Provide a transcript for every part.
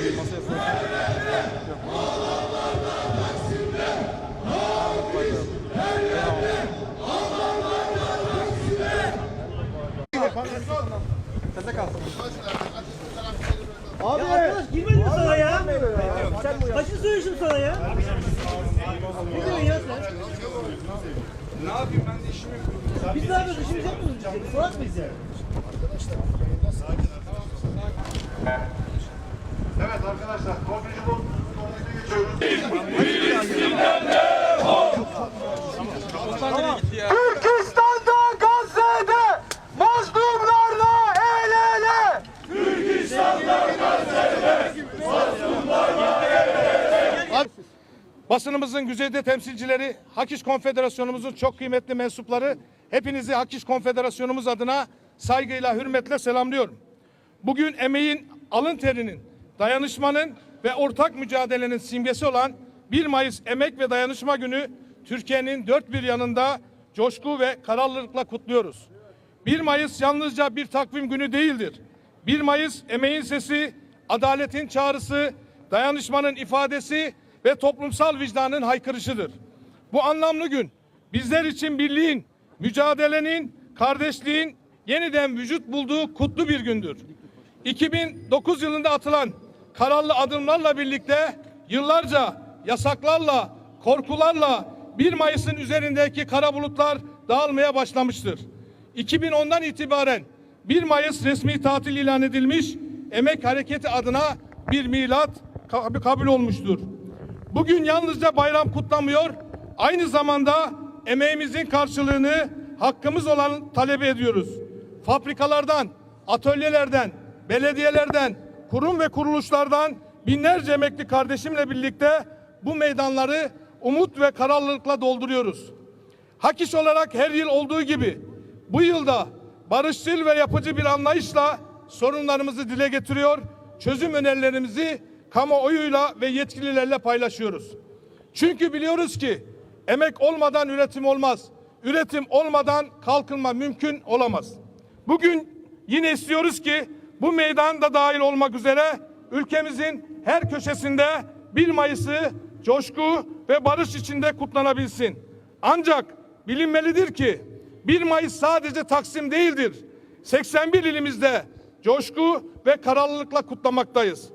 Masaya Sese kalsın. Abi. Ya arkadaş girmedin mi sana ya? Kaçını söylemişim sana ya? Ne demek ya sen? Ne yapayım ben de işimi yapıyorum. Biz ne yapıyoruz? İşimizi yapmıyoruz. Salak mıyız yani? Arkadaşlar. Basınımızın güzeyde temsilcileri, Hak İş Konfederasyonumuzun çok kıymetli mensupları, hepinizi Hak İş Konfederasyonumuz adına saygıyla, hürmetle selamlıyorum. Bugün emeğin, alın terinin, dayanışmanın ve ortak mücadelenin simgesi olan 1 Mayıs Emek ve Dayanışma Günü Türkiye'nin dört bir yanında coşku ve kararlılıkla kutluyoruz. 1 Mayıs yalnızca bir takvim günü değildir. 1 Mayıs emeğin sesi, adaletin çağrısı, dayanışmanın ifadesi ve toplumsal vicdanın haykırışıdır. Bu anlamlı gün bizler için birliğin, mücadelenin, kardeşliğin yeniden vücut bulduğu kutlu bir gündür. 2009 yılında atılan kararlı adımlarla birlikte yıllarca yasaklarla, korkularla 1 Mayıs'ın üzerindeki kara bulutlar dağılmaya başlamıştır. 2010'dan itibaren 1 Mayıs resmi tatil ilan edilmiş, emek hareketi adına bir milat kab- kabul olmuştur. Bugün yalnızca bayram kutlamıyor, aynı zamanda emeğimizin karşılığını hakkımız olan talep ediyoruz. Fabrikalardan, atölyelerden, belediyelerden, kurum ve kuruluşlardan binlerce emekli kardeşimle birlikte bu meydanları umut ve kararlılıkla dolduruyoruz. Hak iş olarak her yıl olduğu gibi bu yılda barışçıl ve yapıcı bir anlayışla sorunlarımızı dile getiriyor, çözüm önerilerimizi kamuoyuyla ve yetkililerle paylaşıyoruz. Çünkü biliyoruz ki emek olmadan üretim olmaz. Üretim olmadan kalkınma mümkün olamaz. Bugün yine istiyoruz ki bu meydanda dahil olmak üzere ülkemizin her köşesinde 1 Mayıs'ı coşku ve barış içinde kutlanabilsin. Ancak bilinmelidir ki 1 Mayıs sadece Taksim değildir. 81 ilimizde coşku ve kararlılıkla kutlamaktayız.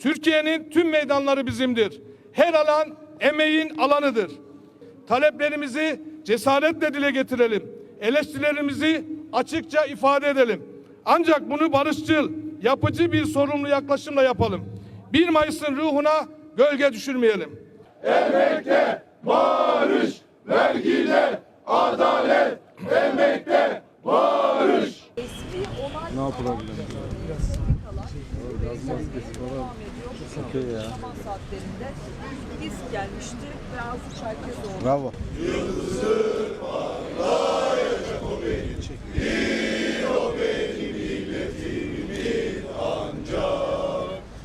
Türkiye'nin tüm meydanları bizimdir. Her alan emeğin alanıdır. Taleplerimizi cesaretle dile getirelim. Eleştirilerimizi açıkça ifade edelim. Ancak bunu barışçıl, yapıcı bir sorumlu yaklaşımla yapalım. 1 Mayıs'ın ruhuna gölge düşürmeyelim. Eski Kolay gelsin. Biraz maskesi falan. Okey ya. Zaman saatlerinde biz gelmişti ve Azı Çerkezoğlu. Bravo. Yıldızı parlayacak o bir.